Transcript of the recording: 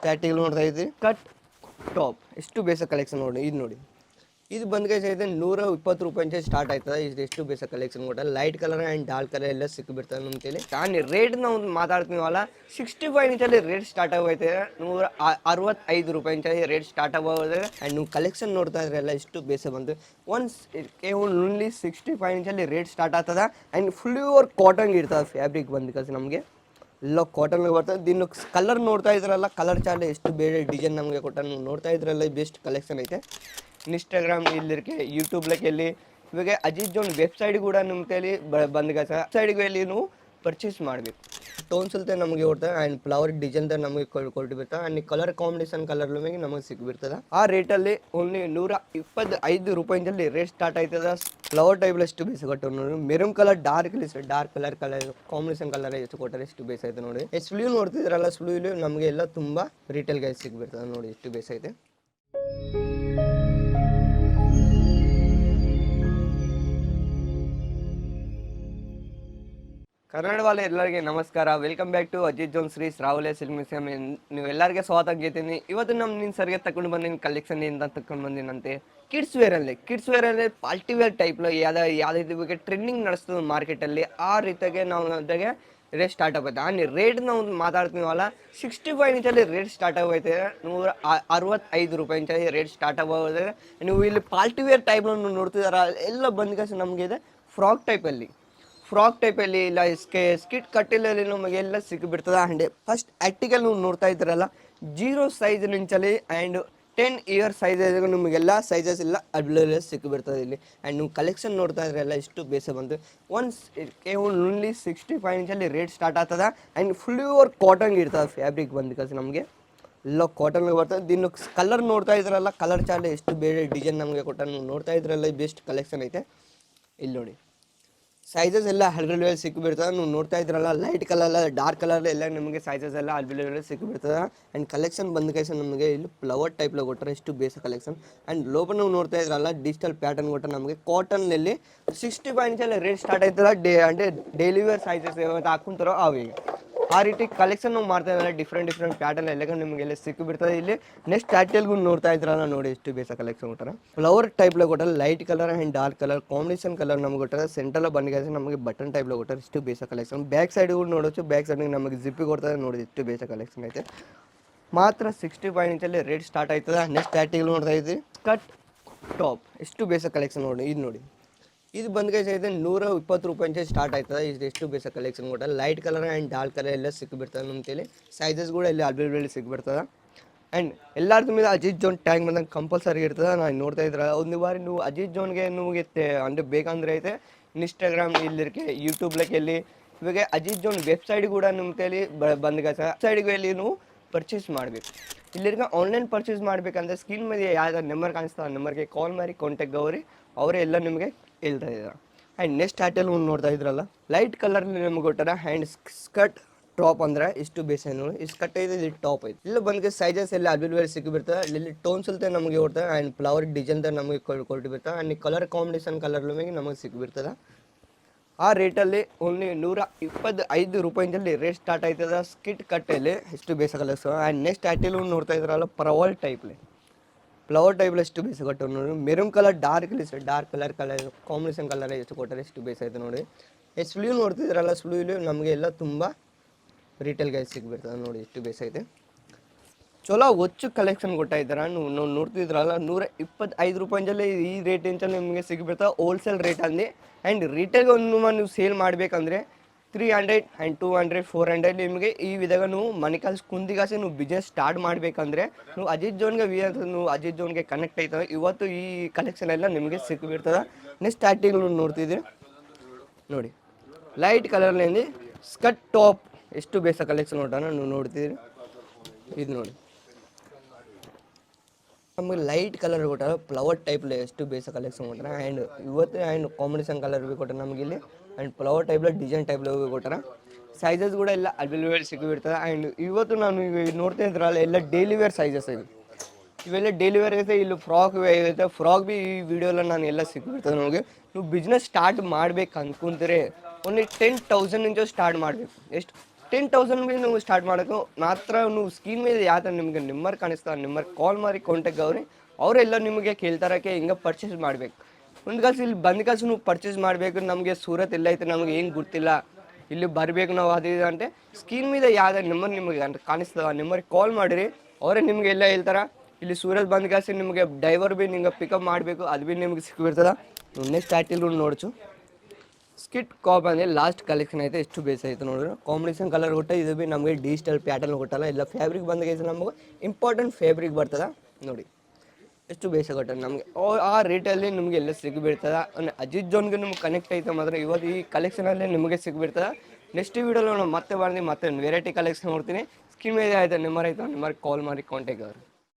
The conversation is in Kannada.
ಸ್ಟಾರ್ಟಿಂಗ್ ನೋಡ್ತಾ ಇದ್ದೀವಿ ಕಟ್ ಟಾಪ್. ಎಷ್ಟು ಬೇಸ ಕಲೆಕ್ಷನ್ ನೋಡಿ ಇದು ನೋಡಿ. ಇದು ಬಂದ ಗೈಸ್ ಐತೆ ನೂರ ಇಪ್ಪತ್ತು ರೂಪಾಯಿ ಸ್ಟಾರ್ಟ್ ಆಯ್ತದ. ಇದು ಎಷ್ಟು ಬೇಸ ಕಲೆಕ್ಷನ್ ಕೊಟ್ಟ light colour and dark colour ಎಲ್ಲ ಸಿಕ್ಕಿಬಿಡ್ತದೆ ನಮ್ಮ ತೇಲಿ ನಾನು ರೇಟ್ ನಾವು ಮಾತಾಡ್ತೀವಲ್ಲ ಸಿಕ್ಸ್ಟಿ ಫೈವ್ ಇಂಚಲ್ಲಿ ರೇಟ್ ಸ್ಟಾರ್ಟ್ ಆಗೋಯ್ತದೆ ನೂರ ಅರವತ್ತೈದು ರೂಪಾಯಿ ಇಂಚಲ್ಲಿ ರೇಟ್ ಸ್ಟಾರ್ಟ್ ಆಗೋದ್ರೆ ಆ್ಯಂಡ್ ನೀವು ಕಲೆಕ್ಷನ್ ನೋಡ್ತಾ ಇದ್ರೆಲ್ಲ ಎಷ್ಟು ಬೇಸ ಬಂತು. ಒನ್ಸ್ ಓನ್ಲಿ ಸಿಕ್ಸ್ಟಿ ಫೈವ್ ಇಂಚಲ್ಲಿ ರೇಟ್ ಸ್ಟಾರ್ಟ್ ಆಗ್ತದೆ. ಆ್ಯಂಡ್ ಫ್ಲೂವರ್ ಕಾಟನ್ ಇರ್ತದೆ ಫ್ಯಾಬ್ರಿಕ್ ಬಂದ ಕಲ್ಸಿ ನಮಗೆ. ಎಲ್ಲ ಕಾಟನ್ ಬರ್ತದೆ. ದಿನ ಕಲರ್ ನೋಡ್ತಾ ಇದ್ರಲ್ಲ ಕಲರ್ ಚಾರ್ಟ್ ಎಷ್ಟು ಬೇರೆ ಡಿಸೈನ್ ನಮಗೆ ಕೊಟ್ಟ ನೋಡ್ತಾ ಇದ್ರಲ್ಲ ಬೆಸ್ಟ್ ಕಲೆಕ್ಷನ್ ಐತೆ. ಇನ್ಸ್ಟಾಗ್ರಾಮ್ ಇಲ್ಲಿರ್ಕೆ ಯೂಟ್ಯೂಬ್ಲಕ್ಕೆ ಎಲ್ಲಿ. ಇವಾಗ ಅಜಿತ್ ಜೋನ್ ವೆಬ್ಸೈಟ್ ಕೂಡ ನಿಮ್ಮ ಕೈಲಿ ಬಂದ ವೆಬ್ಸೈಟ್ಗೆ ಎಲ್ಲಿ ನೀವು ಪರ್ಚೇಸ್ ಮಾಡಬೇಕು. ಟೋನ್ಸ್ ಅಲ್ತೆ ನಮಗೆ ಹೊಡ್ತದೆ ಆ್ಯಂಡ್ ಫ್ಲವರ್ ಡಿಸೈನ್ ನಮಗೆ ಕೊಟ್ಟಿಬಿಡ್ತಾರೆ ಆ್ಯಂಡ್ ಕಲರ್ ಕಾಂಬಿನೇಷನ್ ಕಲರ್ ಮೇಲೆ ನಮಗೆ ಸಿಗ್ಬಿಡ್ತದೆ. ಆ ರೇಟಲ್ಲಿ ಓನ್ಲಿ ನೂರ ಇಪ್ಪತ್ತು ಐದು ರೂಪಾಯಿಂದಲ್ಲಿ ರೇಟ್ ಸ್ಟಾರ್ಟ್ ಆಯ್ತದ ಫ್ಲವರ್ ಟೈಪ್ ಎಷ್ಟು ಬೇಸ್ ಕೊಟ್ಟು ನೋಡಿ. Maroon colour dark dark colour colour combination colour ಎಷ್ಟು ಕೊಟ್ಟರೆ ಎಷ್ಟು ಬೇಸ್ ಐತೆ ನೋಡಿ ಸ್ಲೀವ್ ನೋಡ್ತಿದ್ರಲ್ಲ ಸ್ಲೀವ್ ನಮಗೆ ಎಲ್ಲ ತುಂಬ ರಿಟೇಲ್ಗೆ ಸಿಗ್ಬಿಡ್ತದೆ ನೋಡಿ, ಎಷ್ಟು ಬೇಸ್ ಐತೆ ಕನ್ನಡವಾಲ ಎಲ್ಲರಿಗೆ ನಮಸ್ಕಾರ. Welcome back to Ajith zone Shri ರಾಹುಲೆ silk museum ನೀವು ಎಲ್ಲರಿಗೆ ಸ್ವಾಗತ ಗೀತೀನಿ ಇವತ್ತು ನಮ್ಮ ನಿನ್ನ ಸರ್ಗೆ ತಗೊಂಡು ಬಂದಿನ ಕಲೆಕ್ಷನ್ ಇಂದ ತಗೊಂಡು ಬಂದಿನಂತೆ. ಕಿಡ್ಸ್ ವೇರಲ್ಲಿ ಕಿಡ್ಸ್ ವೇರಲ್ಲಿ ಪಾರ್ಟಿ ವೇರ್ ಟೈಪ್ ಯಾವ ಯಾವ್ದು ಬಗ್ಗೆ ಟ್ರೆಂಡಿಂಗ್ ನಡೆಸ್ತದೆ ಮಾರ್ಕೆಟಲ್ಲಿ ಆ ರೀತಿಯಾಗಿ ನಾವು ಅದಕ್ಕೆ ರೇಟ್ ಸ್ಟಾರ್ಟ್ ಆಗುತ್ತೆ ಆ ರೇಟ್ ನಾವು ಮಾತಾಡ್ತೀವಲ್ಲ ಸಿಕ್ಸ್ಟಿ ಫೈವ್ ಇಂಚಲ್ಲಿ ರೇಟ್ ಸ್ಟಾರ್ಟ್ ಆಗೋಯ್ತೆ. ನೂರ ಅರವತ್ತೈದು ರೂಪಾಯಿ ಇಂಚಲ್ಲಿ ರೇಟ್ ಸ್ಟಾರ್ಟ್ ಆಗೋದ್ರೆ ನೀವು ಇಲ್ಲಿ ಪಾರ್ಟಿ ವೇರ್ ಟೈಪ್ ನೋಡ್ತಿದಾರ ಎಲ್ಲ ಬಂದ ನಮಗೆ ಇದೆ ಫ್ರಾಕ್ ಟೈಪಲ್ಲಿ ಫ್ರಾಕ್ ಟೈಪಲ್ಲಿ ಇಲ್ಲ, ಸ್ಕೆ, ಸ್ಕಿಟ್ ಕಟ್ಟಿಲಲ್ಲಿ ನಮಗೆಲ್ಲ ಸಿಕ್ಕಿಬಿಡ್ತದೆ ಆ್ಯಂಡ್ ಫಸ್ಟ್ ಆ್ಯಕ್ಟಿಕಲ್ ನೀವು ನೋಡ್ತಾ ಇದ್ದೀರಲ್ಲ, ಜೀರೋ ಸೈಜ್ ಇಂಚಲ್ಲಿ ಆ್ಯಂಡ್ ಟೆನ್ ಇಯರ್ ಸೈಜ್ ನಿಮಗೆಲ್ಲ ಸೈಜಸ್ ಎಲ್ಲ ಅವೈಲೇಬಲ್ ಸಿಕ್ಕಿಬಿಡ್ತದೆ ಇಲ್ಲಿ. ಆ್ಯಂಡ್ ನೀವು ಕಲೆಕ್ಷನ್ ನೋಡ್ತಾ ಇದ್ರೆಲ್ಲ ಎಷ್ಟು ಬೇಸ ಬಂತು. ಒನ್ಸ್ ಓನ್ಲಿ ಸಿಕ್ಸ್ಟಿ ಫೈವ್ ಇಂಚಲ್ಲಿ ರೇಟ್ ಸ್ಟಾರ್ಟ್ ಆಗ್ತದೆ. ಆ್ಯಂಡ್ ಫ್ಲೂವರ್ ಕಾಟನ್ ಇರ್ತದೆ ಫ್ಯಾಬ್ರಿಕ್ ಬಂದು ಬಿಕಾಸ್ ನಮಗೆ ಎಲ್ಲ ಕಾಟನ್ ಬರ್ತದೆ. ದಿನ ಕಲರ್ ನೋಡ್ತಾ ಇದ್ರಲ್ಲ ಕಲರ್ ಚಾರ್ಟ್ ಎಷ್ಟು ಬೇರೆ ಡಿಸೈನ್ ನಮಗೆ ಕೊಟ್ಟ ನೋಡ್ತಾ ಇದ್ರಲ್ಲ ಬೆಸ್ಟ್ ಕಲೆಕ್ಷನ್ ಐತೆ. ಇಲ್ಲಿ ನೋಡಿ. ಸೈಜಸ್ ಎಲ್ಲ ಅವೈಲೇಬಲ್ ಸಿಕ್ಕಿಬಿಡ್ತದೆ ನೀವು ನೋಡ್ತಾ ಇದ್ರಲ್ಲ ಲೈಟ್ ಕಲರ್ ಡಾರ್ಕ್ ಕಲರ್ ಎಲ್ಲ ನಿಮಗೆ ಸೈಜಸ್ ಎಲ್ಲ ಅವೈಲೇಬಲ್ ಸಿಕ್ಕಿಬಿಡ್ತದೆ ಆ್ಯಂಡ್ ಕಲೆಕ್ಷನ್ ಬಂದ ಕೈಸ ನಮಗೆ ಇಲ್ಲಿ ಫ್ಲವರ್ ಟೈಪ್ಲ ಕೊಟ್ಟರೆ ಇಷ್ಟು ಬೇಸ ಕಲೆಕ್ಷನ್ ಆ್ಯಂಡ್ ಲೋಪ ನಾವು ನೋಡ್ತಾ ಇದ್ರಲ್ಲ ಡಿಜಿಟಲ್ ಪ್ಯಾಟರ್ನ್ ಕೊಟ್ಟರೆ ನಮಗೆ ಕಾಟನ್ನಲ್ಲಿ ಸಿಕ್ಸ್ಟಿ ಫೈವ್ ಇಂಚಲ್ಲಿ ರೇಟ್ ಸ್ಟಾರ್ಟ್ ಆಯ್ತದ ಡೇ ಅಂದರೆ ಡೈಲಿ ವೇರ್ ಸೈಜಸ್ ಯಾವತ್ತು ಹಾಕೊಂತಾರೋ ಆ ರೀತಿ ಕಲೆಕ್ಷನ್ ನಾವು ಮಾಡ್ತಾ ಇದ್ದಾರೆ. ಡಿಫ್ರೆಂಟ್ ಡಿಫ್ರೆಂಟ್ ಪ್ಯಾಟರ್ನ್ ಎಲ್ಲ ನಿಮಗೆಲ್ಲ ಸಿಕ್ಕಿಬಿಡ್ತದೆ. ಇಲ್ಲಿ ನೆಕ್ಸ್ಟ್ ಟ್ಯಾಟಲ್ಗೂ ನೋಡ್ತಾ ಇದ್ರಲ್ಲ ನೋಡಿ ಎಷ್ಟು ಬೇಸ ಕಲೆಕ್ಷನ್ ಕೊಟ್ಟಾರ. ಫ್ಲವರ್ ಟೈಪ್ಲ ಕೊಟ್ಟರೆ light colour and dark colour combination colour ನಮ್ಗೆ ಕೊಟ್ಟರೆ. ಸೆಂಟ್ರಲ್ ಬಂದಿಗೆ ನಮಗೆ ಬಟನ್ ಟೈಪ್ಲ ಕೊಟ್ಟಾರ ಇಷ್ಟು ಬೇಸ ಕಲೆಕ್ಷನ್ ಬ್ಯಾಕ್ ಸೈಡ್ ಕೂಡ ನೋಡೋದು ಬ್ಯಾಕ್ ಸೈಡ್ ನಮಗೆ ಜಿಪ್ಪಿ ಕೊಡ್ತಾರೆ ನೋಡಿ ಎಷ್ಟು ಬೇಸ ಕಲೆಕ್ಷನ್ ಐತೆ. ಮಾತ್ರ ಸಿಕ್ಸ್ಟಿ ಫೈವ್ ಇಂಚಲ್ಲಿ ರೇಟ್ ಸ್ಟಾರ್ಟ್ ಆಯ್ತದ. ನೆಕ್ಸ್ಟ್ ಸ್ಟಾರ್ಟಿಂಗ್ ನೋಡ್ತಾ ಇದ್ವಿ ಕಟ್ ಟಾಪ್ ಎಷ್ಟು ಬೇಸ ಕಲೆಕ್ಷನ್ ನೋಡಿ, ಇದು ನೋಡಿ. ಇದು ಬಂದ್ಗೆ ಸಹಿತ ನೂರ ಇಪ್ಪತ್ತು ರೂಪಾಯಿ ಸ್ಟಾರ್ಟ್ ಆಯ್ತದೆ. ಇದು ಎಷ್ಟು ಬೇಸ ಕಲೆಕ್ಷನ್ ಕೊಟ್ಟ light colour and dark colour ಎಲ್ಲ ಸಿಕ್ಕಿಬಿಡ್ತದೆ ನಮ್ಮ ಕೈಲಿ ಸೈಜಸ್ ಕೂಡ ಇಲ್ಲಿ ಅವೈಲೇಬಲ್ ಸಿಕ್ಬಿಡ್ತದೆ. ಆ್ಯಂಡ್ ಎಲ್ಲರದ್ದು ಮೇಲೆ ಅಜಿತ್ ಜೋನ್ ಟ್ಯಾಂಕ್ ಬಂದಂಗೆ ಕಂಪಲ್ಸರಿ ಇರ್ತದೆ. ನಾನು ನೋಡ್ತಾ ಇದ್ರೆ. ಒಂದು ಬಾರಿ ನೀವು ಅಜಿತ್ ಜೋನ್ಗೆ ನಿಮಗೆ ಅಂದರೆ ಬೇಕಂದ್ರೆ ಐತೆ ಇನ್ಸ್ಟಾಗ್ರಾಮ್ ಇಲ್ಲಿರ್ಕೆ ಯೂಟ್ಯೂಬ್ಲಕ್ಕೆ ಎಲ್ಲಿ. ಇವಾಗ ಅಜಿತ್ ಜೋನ್ ವೆಬ್ಸೈಟ್ ಕೂಡ ನಿಮ್ಮ ಕೈಲಿ ಬಂದಾಗ ವೆಬ್ಸೈಟ್ಗೆ ಇಲ್ಲಿ ನೀವು ಪರ್ಚೇಸ್ ಮಾಡಬೇಕು. ಇಲ್ಲಿರ್ಗ ಆನ್ಲೈನ್ ಪರ್ಚೇಸ್ ಮಾಡಬೇಕಂದ್ರೆ ಸ್ಕ್ರೀನ್ ಮೇಲೆ ಯಾವ್ದು ನಂಬರ್ ಕಾಣಿಸ್ತಾ ಆ ನಂಬರ್ಗೆ ಕಾಲ್ ಮಾಡಿ ಕಾಂಟ್ಯಾಕ್ಟ್ ಗೌರಿ. ಅವರೇ ಎಲ್ಲ ನಿಮಗೆ ಹೇಳ್ತಾ ಇದ್ದಾರೆ ಆ್ಯಂಡ್ ನೆಕ್ಸ್ಟ್ ಆಟಲ್ ಒಂದು ನೋಡ್ತಾ ಇದ್ರಲ್ಲ ಲೈಟ್ ಕಲರ್ ನಿಮ್ಗೆ ಕೊಟ್ಟಾರ ಹ್ಯಾಂಡ್ ಸ್ಕರ್ಟ್ ಟಾಪ್ ಅಂದ್ರೆ ಇಷ್ಟು ಬೇಸ ನೋಡಿ ಇಷ್ಟು ಕಟ್ ಐತೆ ಇಲ್ಲಿ ಟಾಪ್ ಐತೆ. ಇಲ್ಲಿ ಬಂದ್ಗೆ ಸೈಜಸ್ ಎಲ್ಲ ಅವೈಲೇಬಲ್ ಸಿಕ್ಕಿಬಿಡ್ತದೆ ಇಲ್ಲಿ ಟೋನ್ಸ್ ಅಲ್ತೆ ನಮಗೆ ಹೊಡ್ತದೆ ಆ್ಯಂಡ್ ಫ್ಲವರ್ ಡಿಸೈನ್ ನಮಗೆ ಕೊಟ್ಟಿರ್ತದೆ ಆ್ಯಂಡ್ ಕಲರ್ ಕಾಂಬಿನೇಷನ್ ಕಲರ್ ನಮಗೆ ನಮಗೆ ಸಿಕ್ಕಿಬಿಡ್ತದೆ ಆ ರೇಟಲ್ಲಿ ಓನ್ಲಿ ನೂರ ಇಪ್ಪತ್ತು ಐದು ರೂಪಾಯಿಂದಲ್ಲಿ ರೇಟ್ ಸ್ಟಾರ್ಟ್ ಆಯ್ತದ ಸ್ಕಿಟ್ ಕಟ್ಟಲ್ಲಿ ಇಷ್ಟು ಬೇಸ ಕಲರ್ಸ್ ಆ್ಯಂಡ್ ನೆಕ್ಸ್ಟ್ ಆಟಿಲ್ ನೋಡ್ತಾ ಇದ್ರಲ್ಲ ಪ್ರವಲ್ ಟೈಪ್ಲಿ ಫ್ಲವರ್ ಟೈಪ್ಲಿ ಎಷ್ಟು ಬೇಸ್ ಕೊಟ್ಟರು ನೋಡಿ. Maroon colour dark dark colour colour combination colour ಎಷ್ಟು ಕೊಟ್ಟರೆ ಎಷ್ಟು ಬೇಸ ಐತೆ ನೋಡಿ. ಸ್ಲೀವ್ ನೋಡ್ತಿದ್ರಲ್ಲ ಸ್ಲೀವ್ ನಮಗೆ ಎಲ್ಲ ತುಂಬ ರಿಟೇಲ್ಗೆ ಸಿಗ್ಬಿಡ್ತದೆ ನೋಡಿ ಎಷ್ಟು ಬೇಸ್ ಐತೆ ಚಲೋ ಒಚ್ಚು ಕಲೆಕ್ಷನ್ ಕೊಟ್ಟಾಯ್ತಾರ ನೀವು ನೋಡ್ತಿದ್ರಲ್ಲ ನೂರ ಇಪ್ಪತ್ತೈದು ರೂಪಾಯಿಂದಲೇ ಈ ರೇಟ್ ಇಂಚಲ್ಲಿ ನಿಮಗೆ ಸಿಗ್ಬಿಡ್ತಾವೆ ಹೋಲ್ಸೇಲ್ ರೇಟಲ್ಲಿ ಆ್ಯಂಡ್ ರಿಟೇಲ್ಗೆ ಒಂದು ನೀವು ಸೇಲ್ ಮಾಡಬೇಕಂದ್ರೆ three hundred and two hundred four hundred ನಿಮಗೆ ಈ ವಿಧಾಗ ನೀವು ಮಣಿಕಾಲ್ಸ್ ಕುಂದಿಗಾಸೆ ನೀವು ಬಿಸ್ನೆಸ್ ಸ್ಟಾರ್ಟ್ ಮಾಡಬೇಕಂದ್ರೆ ನೀವು ಅಜಿತ್ ಜೋನ್ಗೆ ವಿ ಅಂತ ನೀವು ಅಜಿತ್ ಜೋನ್ಗೆ ಕನೆಕ್ಟ್ ಆಯ್ತದೆ. ಇವತ್ತು ಈ ಕಲೆಕ್ಷನ್ ಎಲ್ಲ ನಿಮಗೆ ಸಿಕ್ಕಿಬಿಡ್ತದೆ ನೆಕ್ಸ್ಟ್ ಸ್ಟಾರ್ಟಿಂಗ್ ನೋಡ್ತಿದ್ದೀರಿ ನೋಡಿ ಲೈಟ್ ಕಲರ್ನಲ್ಲಿ ಸ್ಕಟ್ ಟಾಪ್ ಎಷ್ಟು ಬೇಸ ಕಲೆಕ್ಷನ್ ನೋಡೋಣ ನೀವು ನೋಡ್ತಿದ್ದೀರಿ ಇದು ನೋಡಿ. ನಮಗೆ ಲೈಟ್ ಕಲರ್ ಕೊಟ್ಟಾರ ಫ್ಲವರ್ ಟೈಪ್ ಎಷ್ಟು ಬೇಸ ಕಲೆಕ್ಷನ್ ಕೊಟ್ಟರೆ ಆ್ಯಂಡ್ ಇವತ್ತು ಆ್ಯಂಡ್ ಕಾಂಬಿನೇಷನ್ ಕಲರ್ ಬಿ ಕೊಟ್ಟರೆ ನಮಗಿಲ್ಲಿ ಆ್ಯಂಡ್ ಫ್ಲವರ್ ಟೈಪ್ಲ ಡಿಸೈನ್ ಟೈಪ್ ಕೊಟ್ಟಾರ. ಸೈಜಸ್ ಕೂಡ ಎಲ್ಲ ಅವೈಲೇಬಲ್ ಸಿಕ್ಕಿಬಿಡ್ತದೆ. ಆ್ಯಂಡ್ ಇವತ್ತು ನಾನು ಈಗ ನೋಡ್ತಾ ಇದ್ರಲ್ಲ, ಎಲ್ಲ ಡೈಲಿ ವೇರ್ ಸೈಜಸ್ ಇದು ಇವೆಲ್ಲ ಡೈಲಿ ವೇರ್ ಐತೆ ಇಲ್ಲಿ ಫ್ರಾಕ್ ಐತೆ ಫ್ರಾಕ್ ಬಿ ಈ ವಿಡಿಯೋಲ್ಲ ನಾನು ಎಲ್ಲ ಸಿಕ್ಕಿಬಿಡ್ತದೆ ನಮಗೆ ನೀವು ಬಿಸ್ನೆಸ್ ಸ್ಟಾರ್ಟ್ ಮಾಡ್ಬೇಕು ಅನ್ಕೊಂತರೆ ಓನ್ಲಿ ಟೆನ್ ತೌಸಂಡ್ ಇಂಚ ಸ್ಟಾರ್ಟ್ ಮಾಡಬೇಕು. ಎಷ್ಟು? ಟೆನ್ ತೌಸಂಡ್ ಮೇಲೆ ನೀವು ಸ್ಟಾರ್ಟ್ ಮಾಡೋದು. ಮಾತ್ರ ನೀವು ಸ್ಕೀನ್ ಮೇಲೆ ಯಾವ ಥರ ನಿಮಗೆ ನಿಮ್ಮರ್ ಕಾಣಿಸ್ತಾರೆ ನಿಮ್ಮರ್ ಕಾಲ್ ಮಾಡಿ ಕಾಂಟ್ಯಾಕ್ಟ್ ಅವ್ರಿ. ಅವರೆಲ್ಲ ನಿಮಗೆ ಕೇಳ್ತಾರಕ್ಕೆ ಹಿಂಗೆ ಪರ್ಚೇಸ್ ಮಾಡಬೇಕು. ಒಂದು ಕಲ್ಸಿ ಇಲ್ಲಿ ಬಂದ ಕಲ್ಸಿ ನೀವು ಪರ್ಚೇಸ್ ಮಾಡಬೇಕು, ನಮಗೆ ಸೂರತ್ ಎಲ್ಲ ಐತೆ, ನಮ್ಗೆ ಏನು ಗೊತ್ತಿಲ್ಲ ಇಲ್ಲಿ ಬರಬೇಕು ನಾವು ಅದು ಇದು ಸ್ಕೀನ್ ಮೇಲೆ ಯಾವುದೇ ನಂಬರ್ ನಿಮಗೆ ಅಂತ ಕಾಣಿಸ್ತದೆ? ಆ ನಂಬರ್ಗೆ ಕಾಲ್ ಮಾಡಿರಿ, ಅವರೇ ನಿಮಗೆ ಎಲ್ಲ ಹೇಳ್ತಾರೆ? ಇಲ್ಲಿ ಸೂರತ್ ಬಂದ ಕಲ್ಸಿ ನಿಮಗೆ ಡ್ರೈವರ್ ಭೀ ನಿಮಗೆ ಪಿಕಪ್ ಮಾಡಬೇಕು, ಅದು ಭೀ ನಿಮಗೆ ಸಿಕ್ಕಿರ್ತದೆ ನೆಕ್ಸ್ಟ್ ಟೈಟಲ್ ನೋಡ್ಚು ಸ್ಕಿಟ್ ಕಾಪ್ ಅಂದರೆ ಲಾಸ್ಟ್ ಕಲೆಕ್ಷನ್ ಐತೆ, ಎಷ್ಟು ಬೇಸ್ ಐತೆ ನೋಡಿದ್ರೆ. ಕಾಂಬಿನೇಷನ್ ಕಲರ್ ಕೊಟ್ಟ ಇದು ಭೀ ನಮಗೆ ಡಿಜಿಟಲ್ ಪ್ಯಾಟರ್ನ್ ಕೊಟ್ಟಲ್ಲ, ಇಲ್ಲ ಫ್ಯಾಬ್ರಿಕ್ ಬಂದಾಗ ನಮಗೆ ಇಂಪಾರ್ಟೆಂಟ್ ಫ್ಯಾಬ್ರಿಕ್ ಬರ್ತದೆ? ನೋಡಿ. ಎಷ್ಟು ಬೇಸ ಕೊಟ್ಟ ನಮಗೆ ಆ ರೇಟಲ್ಲಿ ನಿಮಗೆ ಎಲ್ಲ ಸಿಗ್ಬಿಡ್ತದೆ. ಅಜಿತ್ ಜೋನ್ಗೆ ನಿಮ್ಗೆ ಕನೆಕ್ಟ್ ಐತೆ ಮಾತ್ರ. ಇವತ್ತು ಈ ಕಲೆಕ್ಷನಲ್ಲಿ ನಿಮಗೆ ಸಿಗ್ಬಿಡ್ತದ. ನೆಕ್ಸ್ಟ್ ವೀಡಿಯೋలో ನಾನು ಮತ್ತೆ ಬಂದು ಮತ್ತೆ ವೆರೈಟಿ ಕಲೆಕ್ಷನ್ ನೋಡ್ತೀನಿ. ಸ್ಕೀಮ್ ಇದೆ ಆಯ್ತು? ನಂಬರ್ ಆಯ್ತು? ನಂಬರ್ ಕಾಲ್ ಮಾಡಿ ಕಾಂಟ್ಯಾಕ್ಟ್ ಅವರು.